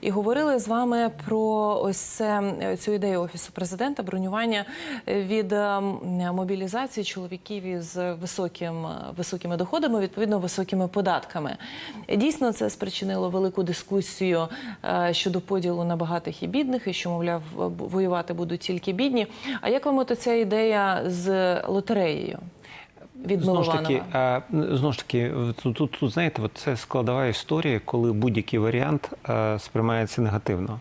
і говорили з вами про ось це е, цю ідею офісу президента бронювання е, від е, мобілізації чоловіків із високим високими доходами, відповідно високими податками. Дійсно, це спричинило велику дискусію щодо поділу на багатих і бідних, і що мовляв воювати будуть тільки бідні. А як вам от ця ідея з лотереєю? Від Знову ж таки, знову ж таки, тут, тут, тут знаєте, от це складова історія, коли будь-який варіант сприймається негативно.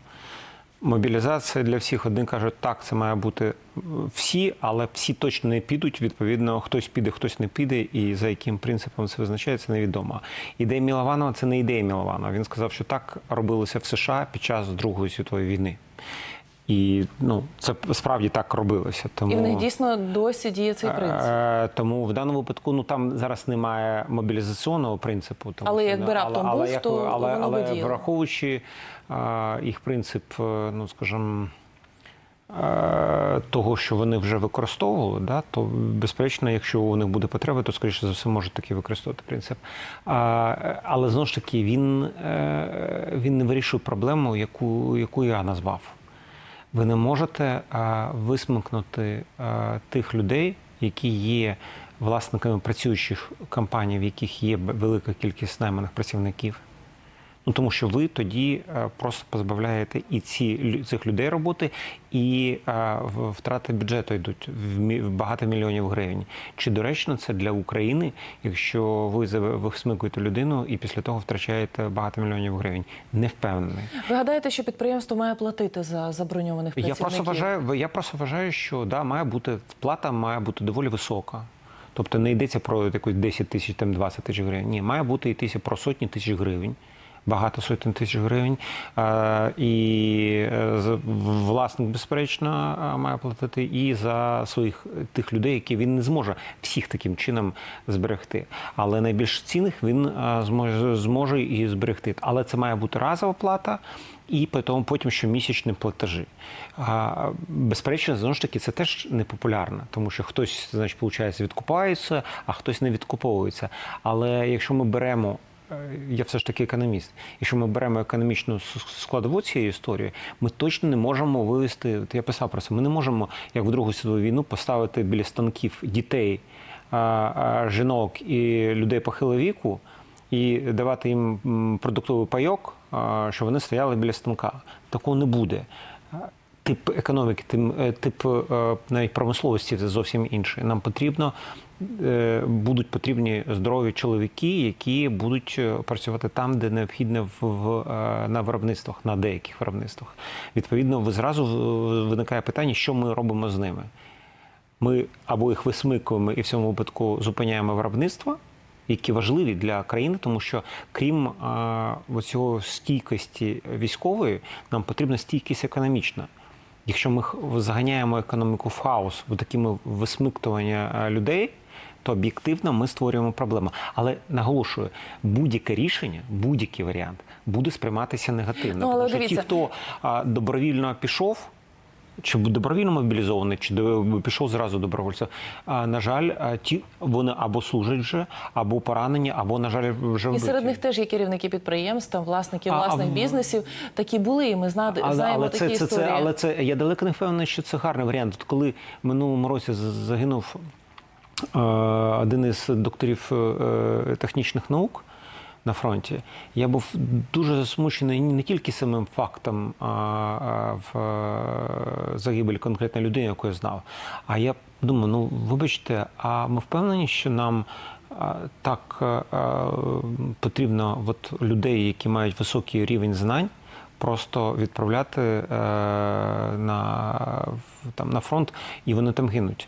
Мобілізація для всіх один каже, так, це має бути всі, але всі точно не підуть. Відповідно, хтось піде, хтось не піде, і за яким принципом це визначається, невідомо. Ідея Мілованова це не ідея Мілованова. Він сказав, що так робилося в США під час Другої світової війни. І ну, це справді так робилося. Тому... І в них дійсно досі діє цей принцип. Е, Тому в даному випадку ну там зараз немає мобілізаційного принципу. Тому Але що, якби раптом але, був, але, то але, воно але би діяло. враховуючи е, їх принцип, е, ну скажімо, е, того, що вони вже використовували, да, то безперечно, якщо у них буде потреба, то скоріше за все можуть таки використовувати принцип. А, е, але знову ж таки, він, е, він не вирішує проблему, яку, яку я назвав. Ви не можете висмикнути тих людей, які є власниками працюючих компаній, в яких є велика кількість найманих працівників. Ну тому що ви тоді е, просто позбавляєте і ці цих людей роботи, і е, втрати бюджету йдуть в багато мільйонів гривень. Чи доречно це для України, якщо ви висмикуєте людину і після того втрачаєте багато мільйонів гривень? Не впевнений. Ви гадаєте, що підприємство має платити за заброньованих Я працівників? просто вважаю, я просто вважаю, що да, має бути плата має бути доволі висока. Тобто не йдеться про якусь 10 тисяч, там 20 тисяч гривень. Ні, має бути йтися про сотні тисяч гривень. Багато сотень тисяч гривень. Е, і е, власник, безперечно, е, має платити і за своїх тих людей, які він не зможе всіх таким чином зберегти. Але найбільш цінних він зможе, зможе і зберегти. Але це має бути разова плата і потім, потім щомісячні платежі. А, безперечно, знову ж таки, це теж непопулярно, тому що хтось, значить, відкупається, а хтось не відкуповується. Але якщо ми беремо я все ж таки економіст. Якщо ми беремо економічну складову цієї історії, ми точно не можемо вивести. Я писав про це. Ми не можемо, як в Другу світову війну, поставити біля станків дітей, жінок і людей похилого віку і давати їм продуктовий пайок, щоб вони стояли біля станка. Такого не буде. Тип економіки, тим- е, тип е, навіть промисловості це зовсім інший. Нам потрібно е, будуть потрібні здорові чоловіки, які будуть працювати там, де необхідно в, в на виробництвах, на деяких виробництвах. Відповідно, зразу виникає питання, що ми робимо з ними. Ми або їх висмикуємо і в цьому випадку зупиняємо виробництво, які важливі для країни, тому що крім а, оцього стійкості військової, нам потрібна стійкість економічна. Якщо ми заганяємо економіку в хаос в такими висмиктування людей, то об'єктивно ми створюємо проблему. Але наголошую, будь-яке рішення, будь-який варіант буде сприйматися негативно. Ну, але тому що ті, хто а, добровільно пішов, чи добровільно мобілізований, чи пішов зразу добровольцем. А на жаль, ті вони або служать вже, або поранені, або на жаль, вже І серед них теж є керівники підприємств, там, власники А, а власних бізнесів. Такі були, і ми зна- але, знаємо але такі це, історії. це, але це я далеко не впевнений, що це гарний варіант. От коли минулому році загинув е, один із докторів е, технічних наук. На фронті я був дуже засмучений не тільки самим фактом а, а, в е, загибелі конкретної людини, яку я знав. А я думаю, ну вибачте, а ми впевнені, що нам так а, а, потрібно от, людей, які мають високий рівень знань, просто відправляти е, на, там, на фронт, і вони там гинуть.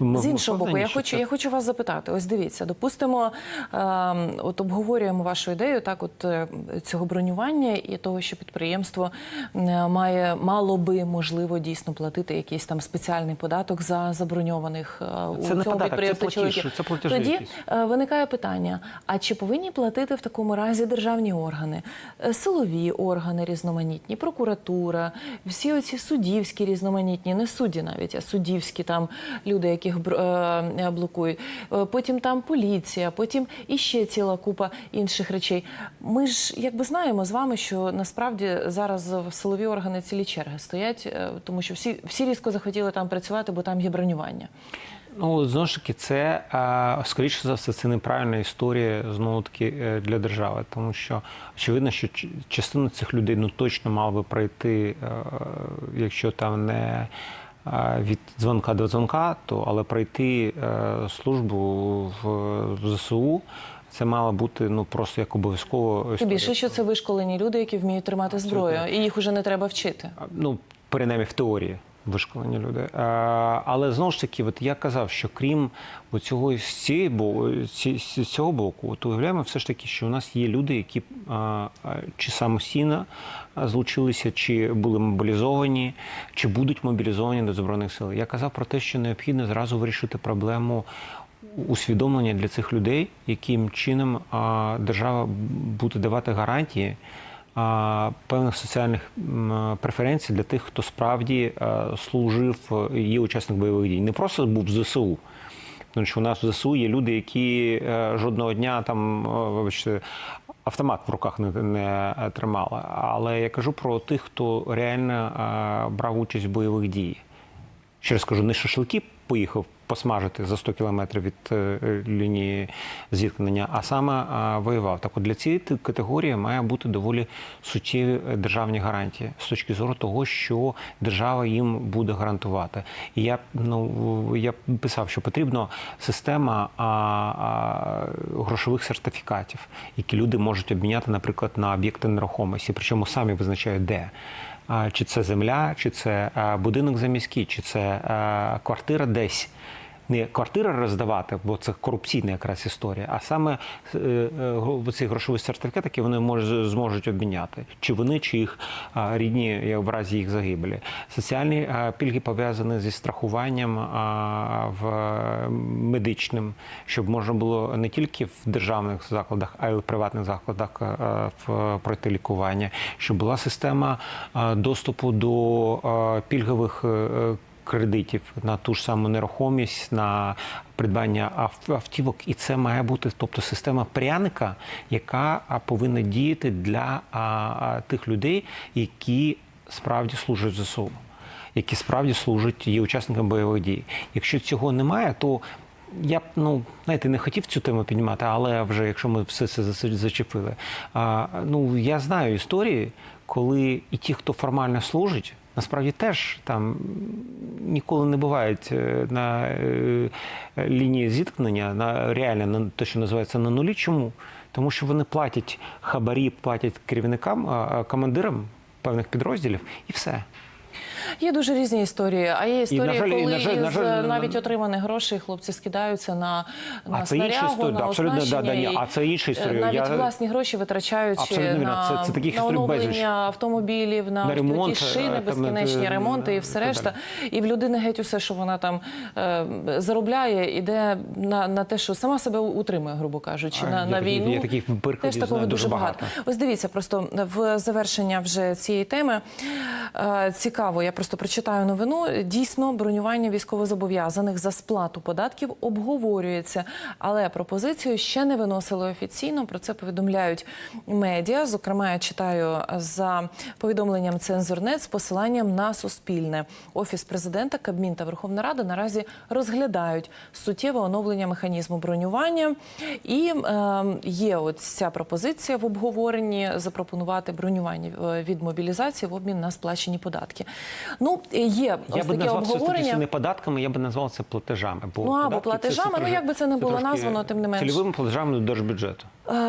Ми З іншого боку, я хочу, це- я хочу вас запитати. Ось дивіться, допустимо, ем, от обговорюємо вашу ідею, так, от е, цього бронювання і того, що підприємство е, має мало би можливо дійсно платити якийсь там спеціальний податок за заброньованих е, у Це цьому не це підприємстві платіж, чоловіків. це платежі Тоді якісь. е, виникає питання: а чи повинні платити в такому разі державні органи, е, силові органи різноманітні, прокуратура, всі оці суддівські різноманітні, не судді навіть, а суддівські там люди, яких е, блокують. Е, Потім там поліція, потім іще ціла купа інших речей. Ми ж якби знаємо з вами, що насправді зараз в силові органи цілі черги стоять, е, тому що всі, всі різко захотіли там працювати, бо там є бронювання. Ну, знову ж таки, це скоріше за все, це неправильна історія знову таки е, для держави, тому що очевидно, що частина цих людей ну точно мала би пройти, е, якщо там не від дзвонка до дзвонка, то але пройти е, службу в, ЗСУ. Це мало бути ну просто як обов'язково історія. більше, що це вишколені люди, які вміють тримати зброю, і їх уже не треба вчити. ну, принаймні в теорії вишколені люди. Е, Але знову ж таки, от я казав, що крім цього з цього боку, то уявляємо все ж таки, що у нас є люди, які а, а, чи самостійно злучилися, чи були мобілізовані, чи будуть мобілізовані до збройних сил. Я казав про те, що необхідно зразу вирішити проблему. Усвідомлення для цих людей, яким чином держава буде давати гарантії певних соціальних преференцій для тих, хто справді служив, е, є учасник бойових дій. Не просто був в ЗСУ. Тому що у нас в ЗСУ є люди, які е, жодного дня там, е, вибачте, автомат в руках не, не тримали. Але я кажу про тих, хто реально е, брав участь в бойових діях. Ще раз кажу, не шашлики поїхав посмажити за 100 кілометрів від е, лінії зіткнення, а саме воював. Так от для цієї категорії має бути доволі суттєві е, державні гарантії з точки зору того, що держава їм буде гарантувати. І я ну я писав, що потрібна система а, а, грошових сертифікатів, які люди можуть обміняти, наприклад, на об'єкти нерухомості, причому самі визначають де. Чи це земля, чи це будинок заміський, чи це квартира десь. Не квартира роздавати, бо це корупційна якраз історія, а саме е, е, ці грошові сертифікати, які вони мож- зможуть обміняти. Чи вони, чи їх рідні в разі їх загибелі. Соціальні пільги пов'язані зі страхуванням в медичним, щоб можна було не тільки в державних закладах, а й в приватних закладах е, в- пройти лікування, щоб була система доступу до пільгових. Кредитів на ту ж саму нерухомість, на придбання автівок, і це має бути, тобто система пряника, яка повинна діяти для тих людей, які справді служать ЗСУ, які справді служать є учасниками бойових дій. Якщо цього немає, то я б ну знаєте, не хотів цю тему піднімати, але вже якщо ми все це зачепили. А, ну я знаю історії, коли і ті, хто формально служить, насправді теж там ніколи не бувають е, на е, лінії зіткнення, на реально на те, що називається на нулі. Чому? Тому що вони платять хабарі, платять керівникам, командирам певних підрозділів, і все. Є дуже різні історії. А є історії, і, коли на жаль, на жаль, е, на- навіть отриманих грошей хлопці скидаються на, на А це снарягу, історія, на абсолютно, да, да, ні, а це інша е, історія. Навіть Я- власні гроші витрачаючи Абсолютно на, Це- це таких на оновлення безліч. автомобілів, на, На ремонт, шини, е, там, безкінечні ремонти і все решта. І в людини геть усе, що вона там е, заробляє, іде на, на те, що сама себе утримує, грубо кажучи, А, на, я на такі- війну. я таких Теж такого дуже багато. багато. Ось дивіться, просто в завершення вже цієї теми е, цікаво. Я просто прочитаю новину. Дійсно, бронювання військовозобов'язаних за сплату податків обговорюється, але пропозицію ще не виносили офіційно. Про це повідомляють медіа. Зокрема, я читаю за повідомленням цензурнет з посиланням на суспільне. Офіс президента, Кабмін та Верховна Рада наразі розглядають суттєве оновлення механізму бронювання. І е, є от ця пропозиція в обговоренні запропонувати бронювання е, від мобілізації в обмін на сплачені податки. Ну є Я ось би таке назвав це обговорення. не податками, я би назвав це платежами. Бо Ну, або платежами, це- це ну, як би це не було названо, тим не менш. Цільовими платежами до держбюджету.